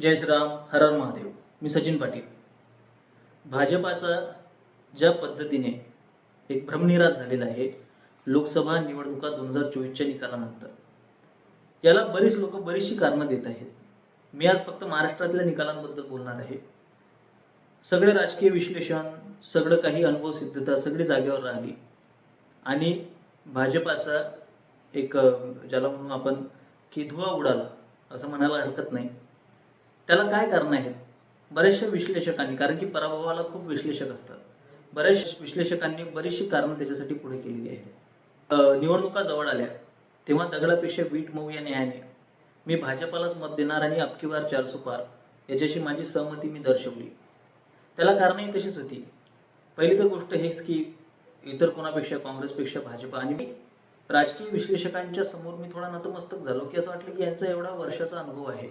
जय श्रीराम हर हर महादेव. मी सचिन पाटील. भाजपाचा ज्या पद्धतीने एक भ्रमनिराश झालेला आहे लोकसभा निवडणुका दोन हजार चोवीसच्या निकालानंतर याला बरीच लोक बरीचशी कारणं देत आहेत. मी आज फक्त महाराष्ट्रातल्या निकालांबद्दल बोलणार आहे. सगळे राजकीय विश्लेषण सगळं काही अनुभव सिद्धता सगळी जागेवर राहिली. आणि भाजपाचा एक ज्याला म्हणून आपण की धुवा उडाला असं म्हणायला हरकत नाही. त्याला काय कारण आहेत? बऱ्याचशा विश्लेषकांनी कारण की पराभवाला खूप विश्लेषक असतात. बऱ्याच विश्लेषकांनी बरीचशी कारणं त्याच्यासाठी पुढे केलेली आहेत. निवडणुका जवळ आल्या. तेव्हा दगडापेक्षा वीट मऊ या न्यायाने मी भाजपालाच मत देणार आणि अबकी बार चार सुपार याच्याशी माझी सहमती मी दर्शवली. त्याला कारणही तशीच होती. पहिली तर गोष्ट हेच की इतर कोणापेक्षा काँग्रेसपेक्षा भाजपा आणि मी राजकीय विश्लेषकांच्या समोर मी थोडा नतमस्तक झालो की असं वाटलं की यांचा एवढा वर्षाचा अनुभव आहे.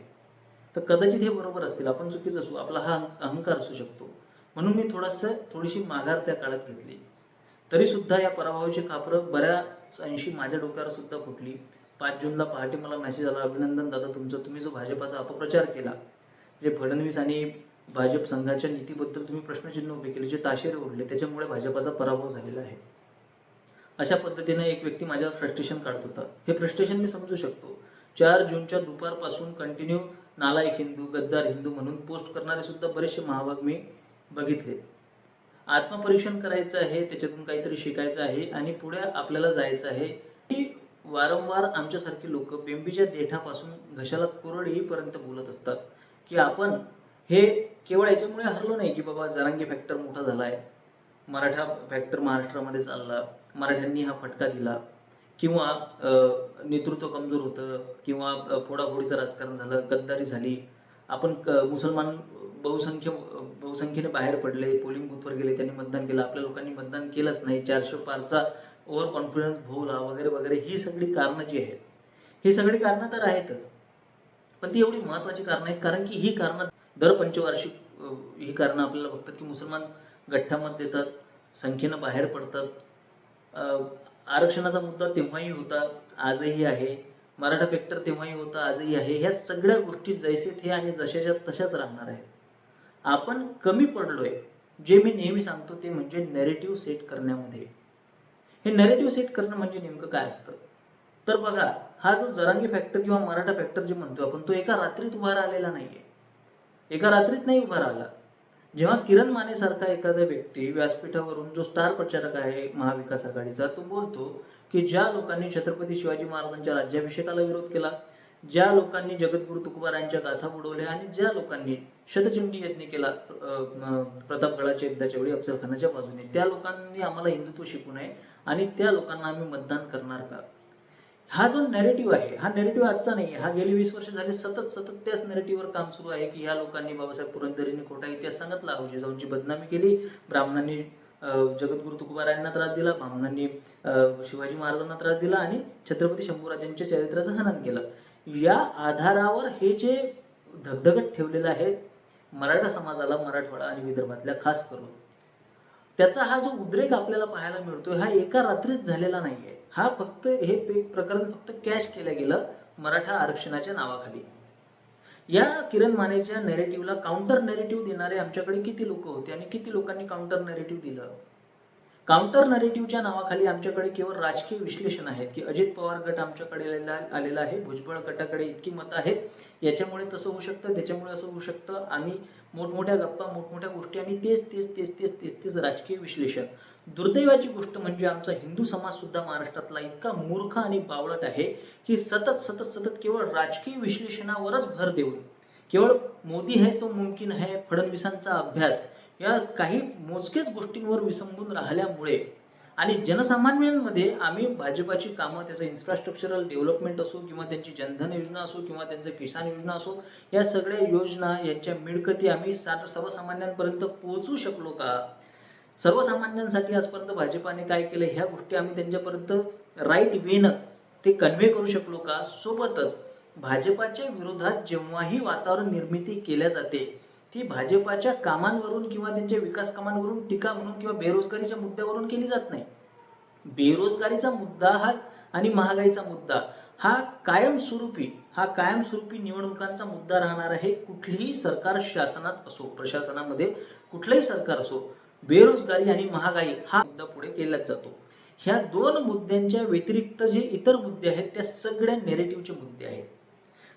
तर कदाचित हे बरोबर असतील. आपण चुकीच असू आपला हा अहंकार असू शकतो. म्हणून मी थोडंसं थोडीशी माघार त्या काळात घेतली. तरी सुद्धा या पराभवाची खापरं बऱ्याच अंशी माझ्या डोक्यावर सुद्धा फुटली. पाच जूनला पहाटे मला मेसेज आला अभिनंदन दादा तुमचं तुम्ही जो भाजपाचा अपप्रचार केला जे फडणवीस आणि भाजप संघाच्या नीतीबद्दल तुम्ही प्रश्नचिन्ह उभे केले जे ताशेरे उरले त्याच्यामुळे भाजपाचा पराभव झालेला आहे. अशा पद्धतीने एक व्यक्ती माझ्यावर फ्रस्ट्रेशन काढत होता. हे फ्रस्ट्रेशन मी समजू शकतो. चार जूनच्या दुपारपासून कंटिन्यू नालायक हिंदू गद्दार हिंदू म्हणून पोस्ट करणारे सुद्धा बरेचसे महाभाग मी बघितले. आत्मपरीक्षण करायचं आहे त्याच्यातून काहीतरी शिकायचं आहे आणि पुढे आपल्याला जायचं आहे. की वारंवार आमच्यासारखी लोक बेंबीच्या देठापासून घशाला कोरड येईपर्यंत बोलत असतात की आपण हे केवळ याच्यामुळे हरलो नाही की बाबा जरांगी फॅक्टर मोठा झाला आहे मराठा फॅक्टर महाराष्ट्रामध्ये चालला. मराठ्यांनी हा फटका दिला. किंवा नेतृत्व कमजोर होतं किंवा फोडाफोडीचं राजकारण झालं गद्दारी झाली आपण क- मुसलमान बहुसंख्य बहुसंख्येने बाहेर पडले पोलिंग बूथवर गेले त्यांनी मतदान केलं आपल्या लोकांनी मतदान केलंच नाही चारशे पारचा ओव्हर कॉन्फिडन्स भोवला वगैरे वगैरे ही सगळी कारणं जी आहेत ही सगळी कारणं तर आहेतच. पण ती एवढी महत्त्वाची कारणं आहेत कारण की ही कारणं दर पंचवार्षिक ही कारणं आपल्याला बघतात की मुसलमान गठ्ठ्यामध्ये येतात देतात संख्येनं बाहेर पडतात आरक्षणाचा मुद्दा तेव्हाही होता आजही आहे. मराठा फॅक्टर तेव्हाही होता आजही आहे. ह्या सगळ्या गोष्टी जैसे थे आणि जशाच्या तशाच राहणार आहेत. आपण कमी पडलोय. जे मी नेहमी सांगतो ते म्हणजे नेरेटिव्ह सेट करण्यामध्ये. हे नेरेटिव्ह सेट करणं म्हणजे नेमकं काय असतं? तर बघा हा जो जरांगी फॅक्टर किंवा मराठा फॅक्टर जे म्हणतो आपण तो एका रात्रीत उभा राहिलेला आहे एका रात्रीत नाही उभा राहिला. जेव्हा किरण माने सारखा एखादा व्यक्ती व्यासपीठावरून जो स्टार प्रचारक आहे महाविकास आघाडीचा तो बोलतो की ज्या लोकांनी छत्रपती शिवाजी महाराजांच्या राज्याभिषेकाला विरोध केला ज्या लोकांनी जगद्गुरु तुकोबारायांच्या गाथा बुडवल्या आणि ज्या लोकांनी शतचंडी यज्ञ केला प्रतापगडाच्या युद्धाच्या वेळी अफजलखानाच्या बाजूने त्या लोकांनी आम्हाला हिंदुत्व शिकू नये आणि त्या लोकांना आम्ही मतदान करणार का? हा जो नेरेटिव्ह आहे हा नेरेटिव्ह आजचा नाही आहे. हा गेली वीस वर्ष झाले सतत सतत त्याच नेरेटिव्हवर काम सुरू आहे की ह्या लोकांनी बाबासाहेब पुरंदरेंनी खोटा इतिहास सांगितला? अवजी जाऊनची बदनामी केली. ब्राह्मणांनी जगद्गुरु तुकोबारायांना त्रास दिला. ब्राह्मणांनी शिवाजी महाराजांना त्रास दिला आणि छत्रपती शंभूराजांच्या चरित्राचं हनन केलं. या आधारावर हे जे धगधगत ठेवलेलं आहे मराठा समाजाला मराठवाडा आणि विदर्भातल्या खास करून त्याचा हा जो उद्रेक आपल्याला पाहायला मिळतोय हा एका रात्रीत झालेला नाही आहे हा फक्त हे प्रकरण फक्त कॅश केलं गेलं मराठा आरक्षणाच्या नावाखाली. या किरण मानेच्या नेरेटिव्हला काउंटर नेरेटिव्ह देणारे आमच्याकडे किती लोक होते आणि किती लोकांनी काउंटर नेरेटिव्ह दिलं? काउंटर नरेटिव्हच्या नावाखाली आमच्याकडे केवळ राजकीय विश्लेषण आहेत की अजित पवार गट आमच्याकडे आलेला आहे भुजबळ गटाकडे इतकी मतं आहेत. याच्यामुळे तसं होऊ शकतं त्याच्यामुळे असं होऊ शकतं आणि मोठमोठ्या गप्पा मोठमोठ्या गोष्टी आणि तेच तेच तेच तेच तेच तेच राजकीय विश्लेषण. दुर्दैवाची गोष्ट म्हणजे आमचा हिंदू समाज सुद्धा महाराष्ट्रातला इतका मूर्ख आणि बावळट आहे की सतत सतत सतत केवळ राजकीय विश्लेषणावरच भर देऊन केवळ मोदी है तो मुमकिन है फडणवीसांचा अभ्यास या काही मोजकेच गोष्टींवर विसंबून राहिल्यामुळे आणि जनसामान्यांमध्ये आम्ही भाजपाची कामं त्याचं इन्फ्रास्ट्रक्चरल डेव्हलपमेंट असो किंवा त्यांची जनधन योजना असो किंवा त्यांचं किसान योजना असो या सगळ्या योजना यांच्या मिळकती आम्ही सा- सर्वसामान्यांपर्यंत पोहोचू शकलो का? सर्वसामान्यांसाठी आजपर्यंत भाजपाने काय केलं? ह्या गोष्टी आम्ही त्यांच्यापर्यंत राईट वेनं ते कन्व्हे करू शकलो का? सोबतच भाजपाच्या विरोधात जेव्हाही वातावरण निर्मिती केल्या जाते ती भाजपाच्या कामांवरून किंवा त्यांच्या विकास कामांवरून टीका म्हणून किंवा बेरोजगारीच्या मुद्द्यावरून केली जात नाही. बेरोजगारीचा मुद्दा हा आणि महागाईचा मुद्दा हा कायमस्वरूपी हा कायमस्वरूपी निवडणुकांचा मुद्दा राहणार आहे कुठलीही सरकार शासनात असो प्रशासनामध्ये कुठलंही सरकार असो बेरोजगारी आणि महागाई हा मुद्दा पुढे केलाच जातो. ह्या दोन मुद्द्यांच्या व्यतिरिक्त जे इतर मुद्दे आहेत त्या सगळ्या नेरेटिव्हचे मुद्दे आहेत.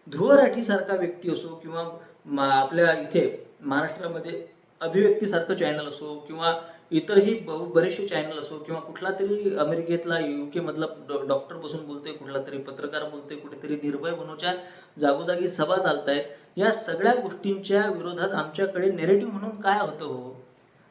ध्रुव राठीसारखा व्यक्ती असो किंवा आपल्या इथे महाराष्ट्रामध्ये अभिव्यक्तीसारखं चॅनल असो किंवा इतरही ब- बरेचसे चॅनल असो किंवा कुठला तरी अमेरिकेतला यू केमधला डॉ- डॉक्टर बसून बोलतोय कुठला तरी पत्रकार बोलतोय कुठेतरी निर्भय बनवच्या जागोजागी सभा चालत आहेत या सगळ्या गोष्टींच्या विरोधात आमच्याकडे नेरेटिव्ह म्हणून काय होतं हो?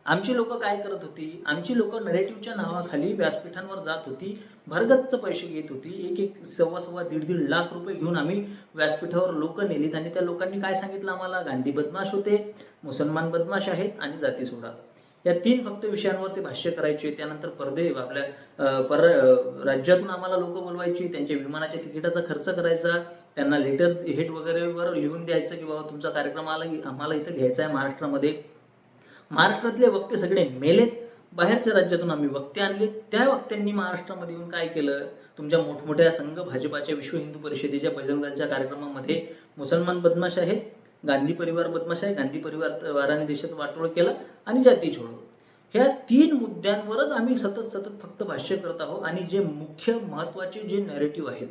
आमची लोक काय करत होती? आमची लोक नरेटिव्हच्या नावाखाली व्यासपीठांवर जात होती भरगच्च पैसे घेत होती. एक एक सव्वा सव्वा दीड दीड लाख रुपये घेऊन आम्ही व्यासपीठावर लोक नेलीत आणि त्या लोकांनी काय सांगितलं आम्हाला? गांधी बदमाश होते मुसलमान बदमाश आहेत आणि जाती सोडा. या तीन फक्त विषयांवर ते भाष्य करायचे. त्यानंतर परदे आपल्या पर राज्यातून आम्हाला लोक बोलवायची त्यांच्या विमानाच्या तिकिटाचा खर्च करायचा त्यांना लेटर हेड वगैरेवर लिहून द्यायचं की बाबा तुमचा कार्यक्रम आला आम्हाला इथं घ्यायचा आहे महाराष्ट्रामध्ये. महाराष्ट्रातले वक्ते सगळे मेलेत. बाहेरच्या राज्यातून आम्ही वक्ते आणले. त्या वक्त्यांनी महाराष्ट्रामध्ये येऊन काय केलं? तुमच्या मोठमोठ्या संघ भाजपाच्या विश्व हिंदू परिषदेच्या बजरंगांच्या कार्यक्रमामध्ये मुसलमान बदमाश आहेत गांधी परिवार बदमाश आहे गांधी परिवाराने देशात वाटोळ केलं आणि जाती छोडो ह्या तीन मुद्द्यांवरच आम्ही सतत सतत फक्त भाष्य करत आहोत आणि जे मुख्य महत्त्वाचे जे नॅरेटिव्ह आहेत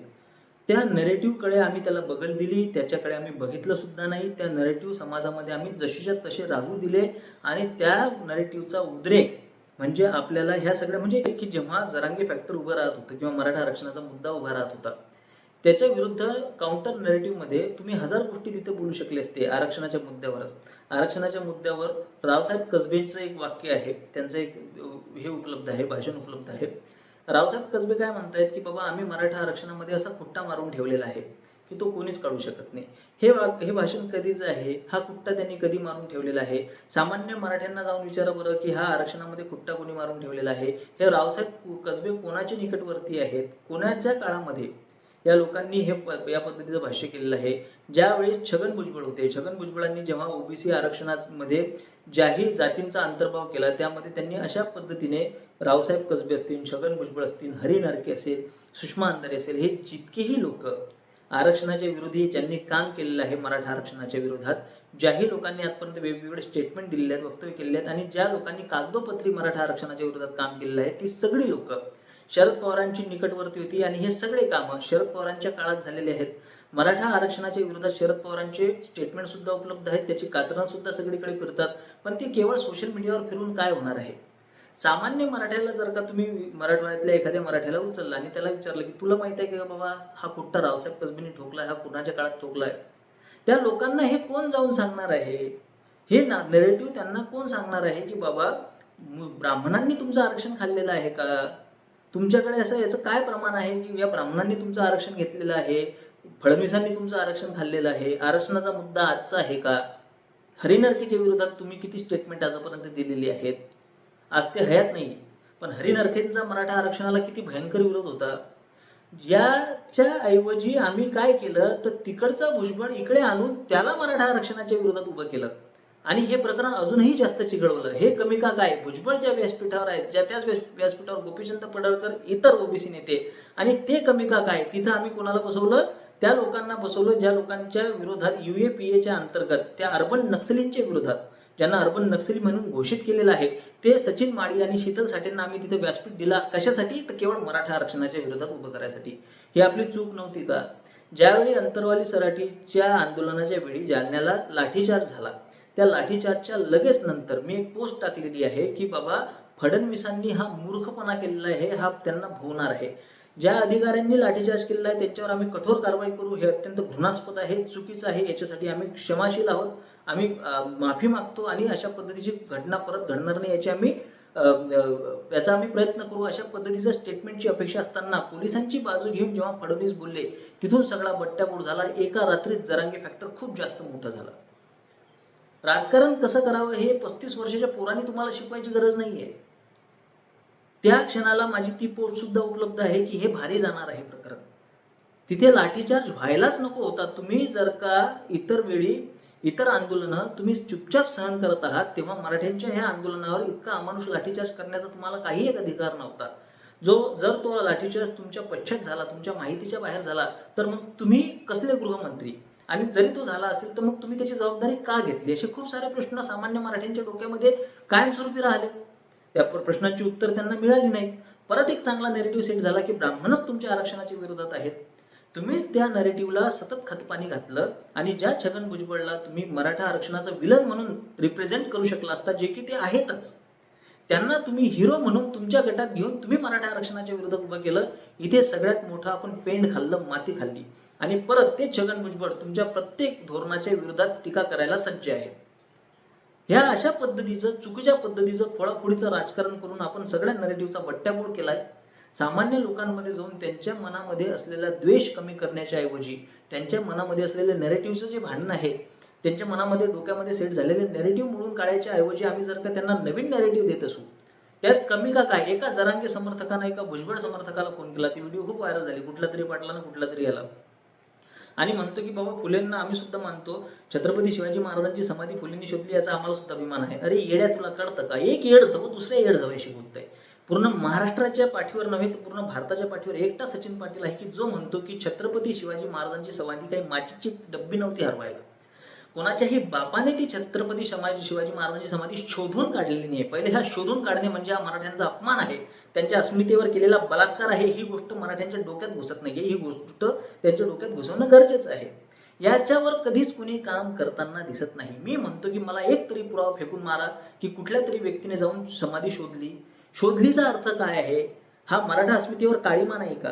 त्या नरेटिव्हकडे आम्ही त्याला बगल दिली त्याच्याकडे आम्ही बघितलं सुद्धा नाही. त्या नरेटिव्ह समाजामध्ये आम्ही जशीच्या तसे राहू दिले आणि त्या नरेटिव्हचा उद्रेक म्हणजे आपल्याला ह्या सगळ्या म्हणजे की जेव्हा जरांगे फॅक्टर उभं राहत होतं किंवा मराठा आरक्षणाचा मुद्दा उभा राहत होता त्याच्या विरुद्ध काउंटर नरेटिव्हमध्ये तुम्ही हजार गोष्टी तिथे बोलू शकले असते आरक्षणाच्या मुद्द्यावरच आरक्षणाच्या मुद्द्यावर रावसाहेब कसबेंचं एक वाक्य आहे त्यांचं एक हे उपलब्ध आहे भाषण उपलब्ध आहे. रावसाहेब कसबे काय म्हणतायत की बाबा आम्ही मराठा आरक्षणामध्ये असा खुट्टा मारून ठेवलेला आहे की तो कोणीच काढू शकत नाही. हे वा हे भाषण कधीचं आहे? हा खुट्टा त्यांनी कधी मारून ठेवलेला आहे? सामान्य मराठ्यांना जाऊन विचारा बरं की हा आरक्षणामध्ये खुट्टा कोणी मारून ठेवलेला आहे? हे रावसाहेब कसबे कोणाचे निकटवर्ती आहेत? कोणाच्या काळामध्ये? या लोकांनी हे प- या पद्धतीचं भाष्य केलेलं आहे. ज्यावेळी छगन भुजबळ होते छगन भुजबळांनी जेव्हा ओबीसी आरक्षणामध्ये ज्याही जातींचा अंतर्भाव केला त्यामध्ये त्यांनी अशा पद्धतीने रावसाहेब कसबे असतील छगन भुजबळ असतील हरी नारके असेल सुषमा अंधारे असेल हे जितकेही लोक आरक्षणाच्या विरोधी ज्यांनी काम केलेलं आहे मराठा आरक्षणाच्या विरोधात ज्याही लोकांनी आजपर्यंत वेगवेगळे स्टेटमेंट दिलेले आहेत वक्तव्य केलेले आहेत आणि ज्या लोकांनी कागदोपत्री मराठा आरक्षणाच्या विरोधात काम केलेलं आहे ती सगळी लोक शरद पवारांची निकटवर्ती होती आणि हे सगळे कामं शरद पवारांच्या काळात झालेले आहेत. मराठा आरक्षणाच्या विरोधात शरद पवारांचे स्टेटमेंट सुद्धा उपलब्ध आहेत त्याची कातरणं सुद्धा सगळीकडे फिरतात पण ती केवळ सोशल मीडियावर फिरून काय होणार आहे? सामान्य मराठ्याला जर का तुम्ही मराठवाड्यातल्या एखाद्या मराठ्याला उचलला आणि त्याला विचारलं की तुला माहीत आहे का बाबा हा पुट्टा रावसाहेब कसबीने ठोकला हा कुणाच्या काळात ठोकलाय? त्या लोकांना हे कोण जाऊन सांगणार आहे? हे नेरेटिव्ह त्यांना कोण सांगणार आहे की बाबा ब्राह्मणांनी तुमचं आरक्षण खाल्लेलं आहे का? तुमच्याकडे असं याचं काय प्रमाण आहे की या ब्राह्मणांनी तुमचं आरक्षण घेतलेलं आहे? फडणवीसांनी तुमचं आरक्षण खाल्लेलं आहे? आरक्षणाचा मुद्दा आजचा आहे का? हरिनरकीच्या विरोधात तुम्ही किती स्टेटमेंट आजपर्यंत दिलेली आहेत? आज ते हयात नाही पण हरिनरकेंचा मराठा आरक्षणाला किती भयंकर विरोध होता. याच्या ऐवजी आम्ही काय केलं तर तिकडचा भुजबळ इकडे आणून त्याला मराठा आरक्षणाच्या विरोधात उभं केलं. आणि हे प्रकरण अजूनही जास्त चिघळवलं. हे कमी का काय? भुजबळ ज्या व्यासपीठावर आहेत ज्या त्याच व्यास व्यासपीठावर गोपीचंद पडळकर इतर ओबीसी नेते आणि ते कमी का काय? तिथं आम्ही कोणाला बसवलं? त्या लोकांना बसवलं ज्या लोकांच्या विरोधात युएपीएच्या अंतर्गत त्या अर्बन नक्सलींच्या विरोधात. ज्यांना अर्बन नक्षली म्हणून घोषित केलेलं आहे ते सचिन माळी आणि शीतल साठेंना आम्ही तिथे व्यासपीठ दिला. कशासाठी? तर केवळ मराठा आरक्षणाच्या विरोधात उभं करायसाठी. ही आपली चूक नव्हती का? ज्यावेळी अंतरवाली सराठीच्या आंदोलनाच्या वेळी जालन्याला लाठीचार्ज झाला त्या लाठीचार्जच्या लगेच नंतर मी एक पोस्ट टाकलेली आहे की बाबा फडणवीसांनी हा मूर्खपणा केलेला आहे हा त्यांना भोवणार आहे. ज्या अधिकाऱ्यांनी लाठीचार्ज केलेला आहे त्यांच्यावर आम्ही कठोर कारवाई करू हे अत्यंत घृणास्पद आहे चुकीचं आहे याच्यासाठी आम्ही क्षमाशील आहोत. आम्ही माफी मागतो आणि अशा पद्धतीची घटना परत घडणार नाही याची आम्ही याचा आम्ही प्रयत्न करू. अशा पद्धतीचं स्टेटमेंटची अपेक्षा असताना पोलिसांची बाजू घेऊन जेव्हा फडणवीस बोलले तिथून सगळा बट्ट्याबोळ झाला. एका रात्रीत जरांगे फॅक्टर खूप जास्त मोठा झाला. राजकारण कसं करावं हे पस्तीस वर्षाच्या पोरांनी तुम्हाला शिकवायची गरज नाही आहे त्या क्षणाला माझी ती पोस्ट सुद्धा उपलब्ध आहे की हे भारी जाणार आहे प्रकरण. तिथे लाठीचार्ज व्हायलाच नको होता. तुम्ही जर का इतर वेळी इतर आंदोलनं तुम्ही चुपचाप सहन करत आहात तेव्हा मराठ्यांच्या ह्या आंदोलनावर इतका अमानुष लाठीचार्ज करण्याचा तुम्हाला काही एक अधिकार नव्हता. जो जर तो लाठीचार्ज तुमच्या पश्चात झाला तुमच्या माहितीच्या बाहेर झाला तर मग तुम्ही कसले गृहमंत्री? आणि जरी तो झाला असेल तर मग तुम्ही त्याची जबाबदारी का घेतली? असे खूप सारे प्रश्न सामान्य मराठ्यांच्या डोक्यामध्ये कायमस्वरूपी राहिले. त्या प्रश्नाची प्रश्नांची उत्तर त्यांना मिळाली नाही परत एक चांगला नेरेटिव्ह सेट झाला की ब्राह्मणच तुमच्या आरक्षणाच्या विरोधात आहेत. तुम्हीच त्या नरेटिव्हला सतत खतपाणी घातलं आणि ज्या छगन भुजबळला तुम्ही मराठा आरक्षणाचं विलन म्हणून रिप्रेझेंट करू शकला असता जे की ते आहेतच. त्यांना तुम्ही हिरो म्हणून तुमच्या गटात घेऊन तुम्ही मराठा आरक्षणाच्या विरोधात उभं केलं इथे सगळ्यात मोठं आपण पेंड खाल्लं माती खाल्ली. आणि परत ते छगन भुजबळ तुमच्या प्रत्येक धोरणाच्या विरोधात टीका करायला सज्ज आहे. ह्या अशा पद्धतीचं चुकीच्या पद्धतीचं फोडाफोडीचं राजकारण करून आपण सगळ्या नरेटिव्हचा बट्ट्याबोळ केलाय. सामान्य लोकांमध्ये जाऊन त्यांच्या मनामध्ये असलेला द्वेष कमी करण्याच्या ऐवजी त्यांच्या मनामध्ये असलेले नेरेटिव्हचं जे भांडण आहे त्यांच्या मनामध्ये डोक्यामध्ये सेट झालेले नेरेटिव्ह म्हणून काढायच्या ऐवजी आम्ही जर का त्यांना नवीन नेरेटिव्ह देत असू त्यात कमी का काय? एका जरांगे समर्थकाने एका भुजबळ समर्थकाला फोन केला. ती व्हिडिओ खूप व्हायरल झाली. कुठला तरी पाटलानं कुठला तरी याला. आणि म्हणतो की बाबा फुलेंना आम्ही सुद्धा मानतो. छत्रपती शिवाजी महाराजांची समाधी फुलेंनी शोधली याचा आम्हाला सुद्धा अभिमान आहे. अरे येड्या तुला कळतं का? एक येड जवळ दुसऱ्या येड जवळशी बोलतंय. पूर्ण महाराष्ट्राच्या पाठीवर नव्हे तर पूर्ण भारताच्या पाठीवर एकटा सचिन पाटील आहे की जो म्हणतो की छत्रपती शिवाजी महाराजांची समाधी काही माचीची डब्बी नव्हती हरवायला. कोणाच्याही बापाने ती छत्रपती समाजी शिवाजी महाराजांची समाधी शोधून काढलेली नाही. पहिले ह्या शोधून काढणे म्हणजे हा मराठ्यांचा अपमान आहे. त्यांच्या अस्मितेवर केलेला बलात्कार आहे ही गोष्ट मराठ्यांच्या डोक्यात घुसत नाही ही गोष्ट त्यांच्या डोक्यात घुसवणं गरजेचं आहे. याच्यावर कधीच कुणी काम करताना दिसत नाही. मी म्हणतो की मला एक तरी पुरावा फेकून मारा की कुठल्या तरी व्यक्तीने जाऊन समाधी शोधली. शोधलीचा अर्थ काय आहे? हा मराठा अस्मितेवर काळीमा नाही का?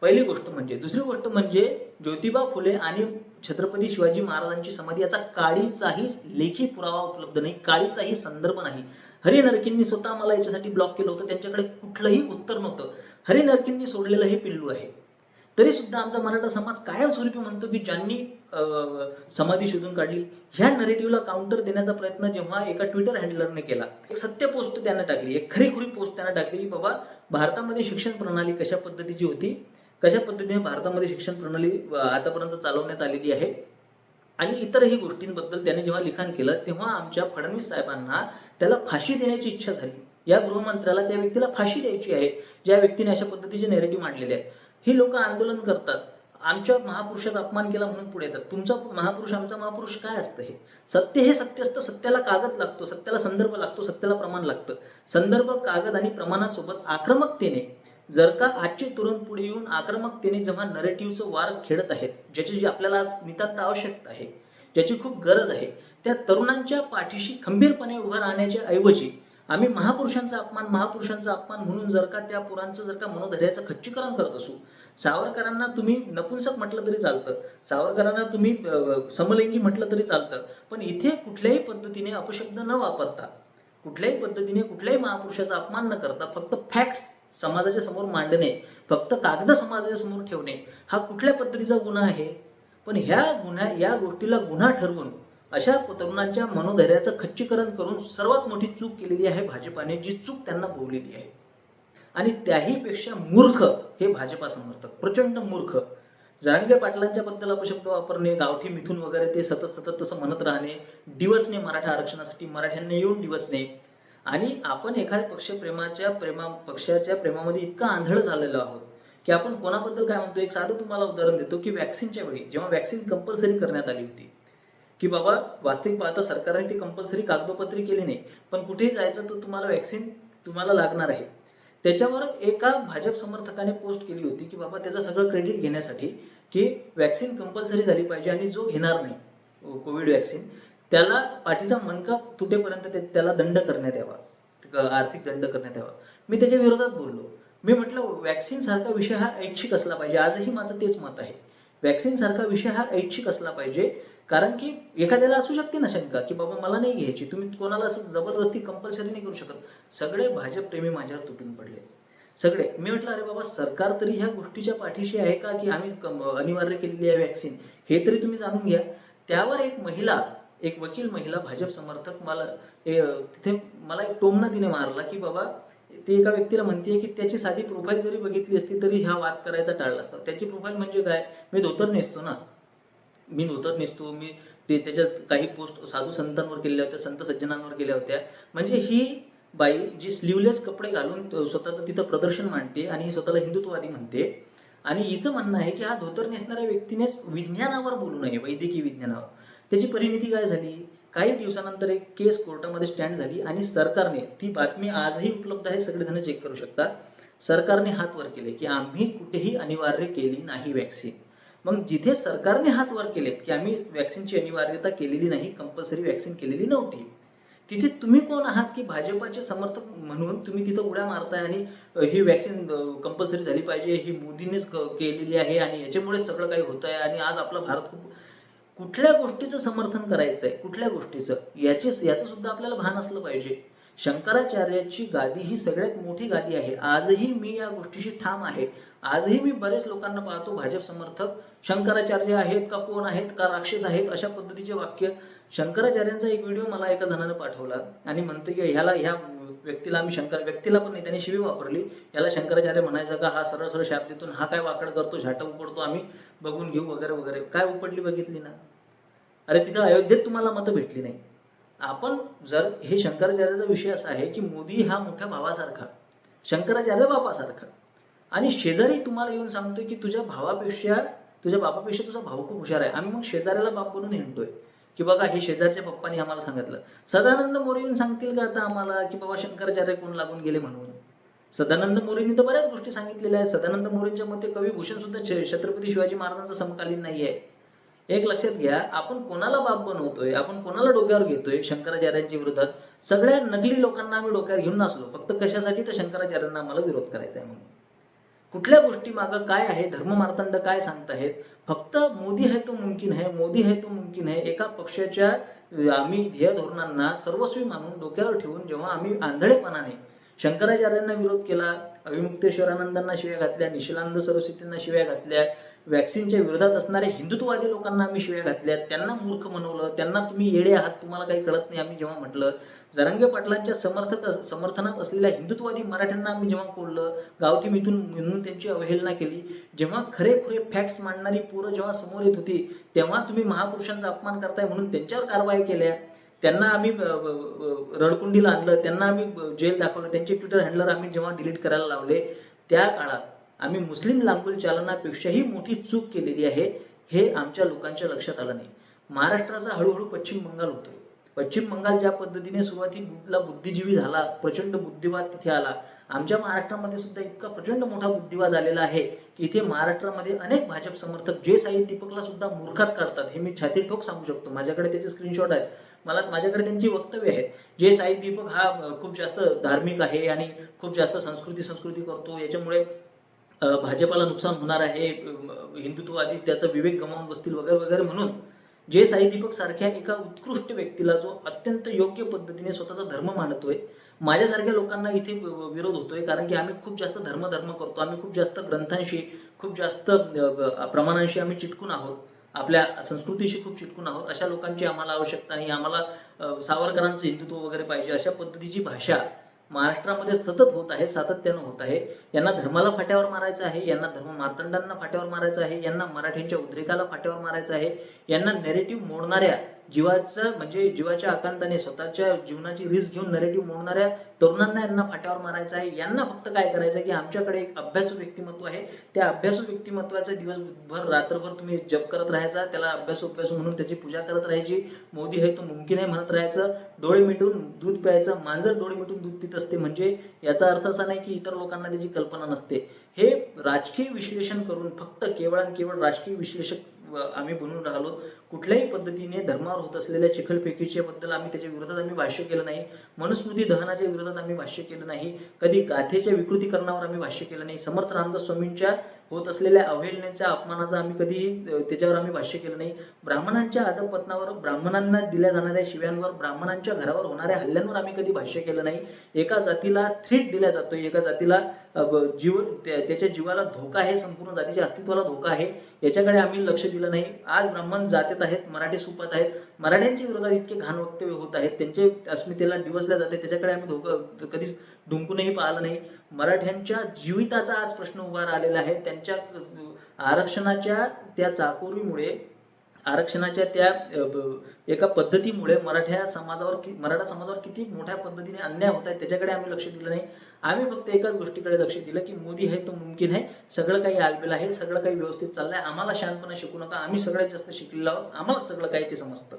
पहिली गोष्ट म्हणजे. दुसरी गोष्ट म्हणजे ज्योतिबा फुले आणि छत्रपती शिवाजी महाराजांची समाधी याचा काळीचाही लेखी पुरावा उपलब्ध नाही काळीचाही संदर्भ नाही. हरी नरकींनी स्वतः मला याच्यासाठी ब्लॉक केलं होतं. त्यांच्याकडे कुठलंही उत्तर नव्हतं. हरी नरकींनी सोडलेलं हे पिल्लू आहे. तरी सुद्धा आमचा मराठा समाज कायमस्वरूपी म्हणतो की ज्यांनी समाधी शोधून काढली ह्या नरेटिव्हला काउंटर देण्याचा प्रयत्न जेव्हा एका ट्विटर हँडलरने केला एक सत्य पोस्ट त्यानं टाकली एक खरीखुरी पोस्ट त्यानं टाकली की बाबा भारतामध्ये शिक्षण प्रणाली कशा पद्धतीची होती कशा पद्धतीने भारतामध्ये शिक्षण प्रणाली आतापर्यंत चालवण्यात आलेली आहे आणि इतरही गोष्टींबद्दल त्याने जेव्हा लिखाण केलं तेव्हा आमच्या फडणवीस साहेबांना त्याला फाशी देण्याची इच्छा झाली. या गृहमंत्र्याला त्या व्यक्तीला फाशी द्यायची आहे ज्या व्यक्तीने अशा पद्धतीचे नेरेटिव्ह मांडलेले आहेत. ही लोक आंदोलन करतात. आमच्या महापुरुषाचा अपमान केला म्हणून पुढे येतात. तुमचा महापुरुष आमचा महापुरुष काय असतं हे? सत्य हे सत्य असतं. सत्याला कागद लागतो. सत्याला संदर्भ लागतो. सत्याला प्रमाण लागतं. संदर्भ कागद आणि प्रमाणासोबत आक्रमकतेने जर का आजचे तरुण पुढे येऊन आक्रमकतेने जेव्हा नरेटिव्हचं वार खेळत आहेत ज्याची जी आपल्याला आज नितांत आवश्यकता आहे ज्याची खूप गरज आहे त्या तरुणांच्या पाठीशी खंबीरपणे उभं राहण्याच्या ऐवजी आम्ही महापुरुषांचा अपमान महापुरुषांचा अपमान म्हणून जर का त्या पुरांचं जर का मनोधैर्याचं खच्चीकरण करत असू सावरकरांना तुम्ही नपुंसक म्हटलं तरी चालतं सावरकरांना तुम्ही समलैंगी समलिंगी म्हटलं तरी चालतं पण इथे कुठल्याही पद्धतीने अपशब्द न वापरता कुठल्याही पद्धतीने कुठल्याही महापुरुषाचा अपमान न करता फक्त फॅक्ट्स समाजाच्या समोर मांडणे फक्त कागद समाजाच्या समोर ठेवणे हा कुठल्या पद्धतीचा गुन्हा आहे? पण ह्या गुन्ह्या या गोष्टीला गुन्हा ठरवून अशा तरुणांच्या मनोधैर्याचं खच्चीकरण करून सर्वात मोठी चूक केलेली आहे भाजपाने जी चूक त्यांना भोवलेली आहे. आणि त्याहीपेक्षा मूर्ख हे भाजपा समर्थक प्रचंड मूर्ख. जरांगे पाटलांच्या बद्दल अपशब्द वापरणे गावठी मिथून वगैरे ते सतत सतत तसं म्हणत राहणे डिवचणे मराठा आरक्षणासाठी मराठ्यांना येऊन डिवचणे. आणि आपण एखाद्या पक्षप्रेमाच्या प्रेमा पक्षाच्या प्रेमामध्ये इतका आंधळ झालेलो आहोत की आपण कोणाबद्दल काय म्हणतो? एक साधं तुम्हाला उदाहरण देतो की वॅक्सिनच्या वेळी जेव्हा वॅक्सिन कंपल्सरी करण्यात आली होती की बाबा वास्तविक पाहता सरकारने ती कंपल्सरी कागदोपत्री केली नाही पण कुठेही जायचं तर तुम्हाला वॅक्सिन तुम्हाला लागणार आहे. त्याच्यावर एका भाजप समर्थकाने पोस्ट केली होती की बाबा त्याचं सगळं क्रेडिट घेण्यासाठी की वॅक्सिन कंपल्सरी झाली पाहिजे आणि जो घेणार नाही कोविड वॅक्सिन त्याला पाठीचा मनका तुटेपर्यंत ते- त्याला दंड करण्यात यावा. आर्थिक दंड करण्यात यावा. मी त्याच्या विरोधात बोललो. मी म्हटलं वॅक्सिन सारखा विषय हा ऐच्छिक असला पाहिजे. आजही माझं तेच मत आहे. वॅक्सिन सारखा विषय हा ऐच्छिक असला पाहिजे कारण की एखाद्याला असू शकते ना शंका की बाबा मला नाही घ्यायची तुम्ही कोणाला असं जबरदस्ती कंपल्सरी नाही करू शकत. सगळे भाजपप्रेमी माझ्यावर तुटून पडले. सगळे. मी म्हटलं अरे बाबा सरकार तरी ह्या गोष्टीच्या पाठीशी आहे का की आम्ही कम- अनिवार्य केलेली आहे वॅक्सिन हे तरी तुम्ही जाणून घ्या. त्यावर एक महिला एक वकील महिला भाजप समर्थक मला तिथे मला एक टोमणा तिने मारला की बाबा ती एका व्यक्तीला म्हणते की त्याची साधी प्रोफाईल जरी बघितली असती तरी हा वाद करायचा टाळला असता. त्याची प्रोफाईल म्हणजे काय? मी धोतर नेसतो ना. मी धोतर नेसतो मी ते त्याच्यात काही पोस्ट साधू संतांवर केलेल्या होत्या संत सज्जनांवर केल्या होत्या. म्हणजे ही बाई जी स्लीवलेस कपडे घालून स्वतःचं तिथं प्रदर्शन मांडते आणि ही स्वतःला हिंदुत्ववादी म्हणते. आणि हिचं म्हणणं आहे की हा धोतर नेसणाऱ्या व्यक्तीनेच विज्ञानावर बोलू नये वैद्यकीय विज्ञानावर. त्याची परिणिती काय झाली? काही दिवसानंतर एक केस कोर्टामध्ये स्टँड झाली आणि सरकारने ती बातमी आजही उपलब्ध आहे सगळेजण चेक करू शकता. सरकारने हात वर केले की आम्ही कुठेही अनिवार्य केली नाही वॅक्सिन मग जिथे सरकारने हात वर केलेत की आम्ही वॅक्सिनची अनिवार्यता केलेली नाही कंपल्सरी वॅक्सिन केलेली नव्हती तिथे तुम्ही कोण आहात की भाजपाचे समर्थक म्हणून तुम्ही तिथं उड्या मारताय आणि ही वॅक्सिन कंपल्सरी झाली पाहिजे ही मोदींनीच क- केलेली आहे आणि याच्यामुळेच सगळं काही होतं आहे आणि आज आपला भारत खूप कुठल्या गोष्टीचं समर्थन करायचं आहे कुठल्या गोष्टीचं याचे याचं सुद्धा आपल्याला भान असलं पाहिजे. शंकराचार्याची गादी ही सगळ्यात मोठी गादी आहे. आजही मी या गोष्टीशी ठाम आहे. आजही मी बरेच लोकांना पाहतो भाजप समर्थक शंकराचार्य आहेत का कोण आहेत का राक्षस आहेत अशा पद्धतीचे वाक्य. शंकराचार्यांचा एक व्हिडिओ मला एका जणानं पाठवला आणि म्हणतो की ह्याला ह्या व्यक्तीला आम्ही शंकर व्यक्तीला पण नाही त्याने शिवी वापरली. याला शंकराचार्य म्हणायचं का हा सरळ सरळ शाप देतून हा काय वाकड करतो झाटा उपडतो आम्ही बघून घेऊ वगैरे वगैरे. काय उपडली बघितली ना? अरे तिथं अयोध्येत तुम्हाला मतं भेटली नाही. आपण जर हे शंकराचार्याचा विषय असा आहे की मोदी हा मोठ्या भावासारखा शंकराचार्य बापासारखा. आणि शेजारी तुम्हाला येऊन सांगतोय की तुझ्या भावापेक्षा तुझ्या बापापेक्षा तुझा भाऊ खूप हुशार आहे. आम्ही मग शेजाऱ्याला बाप बनून हिंडतोय. की बघा हे शेजारच्या पप्पांनी आम्हाला सांगितलं. सदानंद मोरे येऊन सांगतील का आता आम्हाला की बाबा शंकराचार्य कोण लागून गेले म्हणून? सदानंद मोरेंनी तर बऱ्याच गोष्टी सांगितलेल्या आहेत. सदानंद मोरेंच्या मते कवी भूषण सुद्धा छ- छत्रपती शिवाजी महाराजांचा समकालीन नाही आहे एक लक्षात घ्या आपण कोणाला बाप बनवतोय आपण कोणाला डोक्यावर घेतोय? शंकराचार्यांच्या विरोधात सगळ्या नकली लोकांना आम्ही डोक्यावर घेऊन नसलो फक्त कशासाठी तर शंकराचार्यांना आम्हाला विरोध करायचा आहे म्हणून. कुठल्या गोष्टी मागं काय आहे? धर्म मार्तंड काय सांगताहेत? फक्त मोदी है तो मुमकिन है मोदी है तो मुमकिन है एका पक्षाच्या आम्ही ध्येय धोरणांना सर्वस्वी मानून डोक्यावर ठेवून जेव्हा आम्ही आंधळेपणाने शंकराचार्यांना विरोध केला अविमुक्तेश्वरानंदांना शिव्या घातल्या निशिलानंद सरस्वतींना शिव्या घातल्या वॅक्सिनच्या विरोधात असणाऱ्या हिंदुत्ववादी लोकांना आम्ही शिव्या घातल्या त्यांना मूर्ख म्हणवलं त्यांना तुम्ही येडे आहात तुम्हाला काही कळत नाही आम्ही जेव्हा म्हटलं. जरांगे पाटलांच्या समर्थक समर्थनात असलेल्या हिंदुत्ववादी मराठ्यांना आम्ही जेव्हा कोडलं गावठी मिथून म्हणून त्यांची अवहेलना केली जेव्हा खरेखुरे फॅक्ट्स मांडणारी पोरं जेव्हा समोर येत होती तेव्हा तुम्ही महापुरुषांचा अपमान करताय म्हणून त्यांच्यावर कारवाई केल्या. त्यांना आम्ही रडकुंडीला आणलं. त्यांना आम्ही जेल दाखवलं. त्यांचे ट्विटर हँडलर आम्ही जेव्हा डिलीट करायला लावले त्या काळात आम्ही मुस्लिम लांगुल चालनापेक्षाही मोठी चूक केलेली आहे हे आमच्या लोकांच्या लक्षात आलं नाही. महाराष्ट्राचा हळूहळू पश्चिम बंगाल होतोय. पश्चिम बंगाल ज्या पद्धतीने सुरुवातीला बुद्धिजीवी झाला प्रचंड बुद्धिवाद तिथे आला आमच्या महाराष्ट्रामध्ये सुद्धा इतका प्रचंड मोठा बुद्धिवाद आलेला आहे की इथे महाराष्ट्रामध्ये अनेक भाजप समर्थक जे साई दीपकला सुद्धा मूर्खात काढतात हे मी छाती ठोक सांगू शकतो. माझ्याकडे त्याचे स्क्रीनशॉट आहेत. मला माझ्याकडे त्यांची वक्तव्य आहेत. जे साई दीपक हा खूप जास्त धार्मिक आहे आणि खूप जास्त संस्कृती संस्कृती करतो. याच्यामुळे भाजपाला नुकसान होणार आहे हिंदुत्ववादी त्याचा विवेक गमावून बसतील वगैरे वगैरे म्हणून जे साई दीपक सारख्या एका उत्कृष्ट व्यक्तीला जो अत्यंत योग्य पद्धतीने स्वतःचा धर्म मानतोय माझ्यासारख्या लोकांना इथे विरोध होतोय कारण की आम्ही खूप जास्त धर्म धर्म करतो आम्ही खूप जास्त ग्रंथांशी खूप जास्त प्रमाणांशी आम्ही चिटकून आहोत आपल्या संस्कृतीशी खूप चिटकून आहोत अशा लोकांची आम्हाला आवश्यकता नाही आम्हाला सावरकरांचं हिंदुत्व वगैरे पाहिजे अशा पद्धतीची भाषा महाराष्ट्रामध्ये सतत होत आहे सातत्यानं होत आहे. यांना धर्माला फाट्यावर मारायचं आहे यांना धर्म मार्तंडांना फाट्यावर मारायचं आहे यांना मराठींच्या उद्रेकाला फाट्यावर मारायचं आहे यांना नेरेटिव्ह मोडणाऱ्या जीवाचं म्हणजे जीवाच्या आकांताने स्वतःच्या जीवनाची रिस्क घेऊन नेरेटिव्ह मोडणाऱ्या तरुणांना यांना फाट्यावर मारायचं आहे. यांना फक्त काय करायचं की आमच्याकडे एक अभ्यासू व्यक्तिमत्व आहे. त्या अभ्यासू व्यक्तिमत्वाचा दिवसभर रात्रभर तुम्ही जप करत राहायचा. त्याला अभ्यासू अभ्यासू म्हणून त्याची पूजा करत राहायची. मोदी हे तो मुमकिन आहे म्हणत राहायचं. डोळे मिटून दूध प्यायचं. मांजर डोळे मिटून दूध पित असते. म्हणजे याचा अर्थ असा नाही की इतर लोकांना त्याची कल्पना नसते. हे राजकीय विश्लेषण करून फक्त केवळ आणि केवळ राजकीय विश्लेषक आम्ही बनून राहिलो. कुठल्याही पद्धतीने धर्मावर होत असलेल्या चिखलफेकीच्याबद्दल आम्ही त्याच्या विरोधात आम्ही भाष्य केलं नाही. मनुस्मृती दहनाच्या विरोधात आम्ही भाष्य केलं नाही. कधी गाथेच्या विकृतीकरणावर आम्ही भाष्य केलं नाही. समर्थ रामदास स्वामींच्या होत असलेल्या अवहेलनेच्या अपमानाचा आम्ही कधीही त्याच्यावर आम्ही भाष्य केलं नाही. ब्राह्मणांच्या अधपतनावर ब्राह्मणांना दिल्या जाणाऱ्या शिव्यांवर ब्राह्मणांच्या घरावर होणाऱ्या हल्ल्यांवर आम्ही कधी भाष्य केलं नाही. एका जातीला थ्रेट दिला जातो एका जातीला जीव त्या- त्याच्या जीवाला धोका आहे संपूर्ण जातीच्या अस्तित्वाला धोका आहे. याच्याकडे आम्ही लक्ष दिलं नाही. आज ब्राह्मण जातीत आहेत मराठी सुपात आहेत. मराठ्यांच्या विरोधात इतके घाण वक्तव्य होत आहेत. त्यांचे अस्मितेला डिवसल्या जाते. त्याच्याकडे आम्ही धोका कधीच डुंकूनही पाहिलं नाही. मराठ्यांच्या जीविताचा आज प्रश्न उभा राहिलेला आहे. त्यांच्या आरक्षणाच्या त्या चाकोरीमुळे आरक्षणाच्या त्या एका पद्धतीमुळे मराठ्या समाजावर कि मराठा समाजावर किती मोठ्या पद्धतीने अन्याय होत आहे त्याच्याकडे आम्ही लक्ष दिलं नाही. आम्ही फक्त एकाच गोष्टीकडे लक्ष दिलं की मोदी आहे तो मुमकिन आहे. सगळं काही आलबेल आहे सगळं काही व्यवस्थित चाललंय. आम्हाला शांतपणे शिकू नका. आम्ही सगळ्यात जास्त शिकलेलो आहोत. आम्हाला सगळं काही ते समजतं.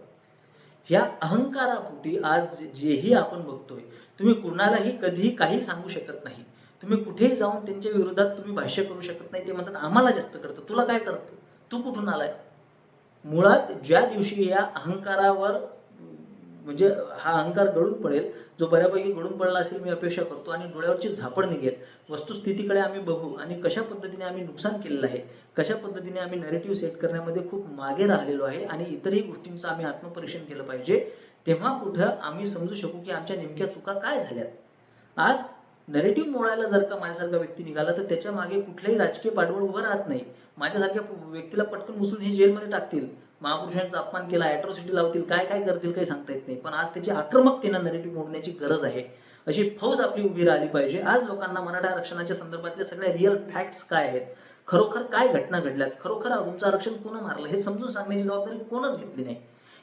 ह्या अहंकारापोटी आज जेही आपण बघतोय तुम्ही कुणालाही कधीही काही सांगू शकत नाही. तुम्ही कुठेही जाऊन त्यांच्या विरोधात तुम्ही भाष्य करू शकत नाही. ते म्हणतात आम्हाला जास्त कळतं तुला काय कळतं तू कुठून आलाय? मुळात ज्या दिवशी या अहंकारावर म्हणजे हा अहंकार गळून पडेल जो बऱ्यापैकी गळून पडला असेल मी अपेक्षा करतो आणि डोळ्यावरची झापड निघेल. वस्तुस्थितीकडे आम्ही बघू आणि कशा पद्धतीने आम्ही नुकसान केलेलं आहे कशा पद्धतीने आम्ही नरेटिव्ह सेट करण्यामध्ये खूप मागे राहिलेलो आहे आणि इतरही गोष्टींचं आम्ही आत्मपरीक्षण केलं पाहिजे. तेव्हा कुठं आम्ही समजू शकू की आमच्या नेमक्या चुका काय झाल्यात? आज नरेटिव्ह मोडायला जर का माझ्यासारखा व्यक्ती निघाला तर त्याच्यामागे कुठलंही राजकीय पाठबळ उभं राहत नाही. माझ्यासारख्या व्यक्तीला पटकन उचलून हे जेलमध्ये टाकतील. महापुरुषांचा अपमान केला ॲट्रॉसिटी लावतील काय काय करतील काही सांगता येत नाही. पण आज त्याची आक्रमकतेनं नरेटिव्ह मोडण्याची गरज आहे. अशी फौज आपली उभी राहिली पाहिजे. आज लोकांना मराठा आरक्षणाच्या संदर्भातल्या सगळ्या रिअल फॅक्ट्स काय आहेत? खरोखर काय घटना घडल्यात? खरोखर तुमचं आरक्षण कोण मारलं? हे समजून सांगण्याची जबाबदारी कोणच घेतली नाही.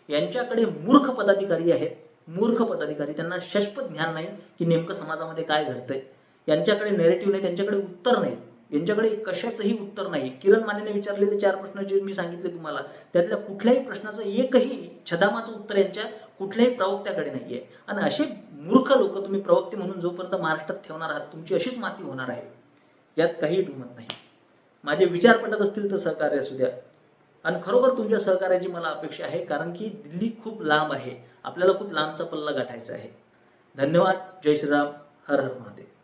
यांच्याकडे मूर्ख पदाधिकारी आहेत. मूर्ख पदाधिकारी. त्यांना शश्पत ज्ञान नाही की नेमकं समाजामध्ये काय घडतंय. यांच्याकडे नेरेटिव्ह नाही त्यांच्याकडे उत्तर नाही. यांच्याकडे कशाचंही उत्तर नाही. किरण मानेने विचारलेले चार प्रश्न जे मी सांगितले तुम्हाला त्यातल्या कुठल्याही प्रश्नाचं एकही छदामाचं उत्तर यांच्या कुठल्याही प्रवक्त्याकडे नाही आहे आणि असे मूर्ख लोक तुम्ही प्रवक्ते म्हणून जोपर्यंत महाराष्ट्रात ठेवणार आहात तुमची अशीच माती होणार आहे. यात काहीही दुमत नाही. माझे विचार पटत असतील तर सहकार्य असू द्या. आणि खरोखर तुमच्या सहकार्याची मला अपेक्षा आहे कारण की दिल्ली खूप लांब आहे. आपल्याला खूप लांबचा पल्ला गाठायचा आहे. धन्यवाद. जय श्रीराम. हर हर महादेव.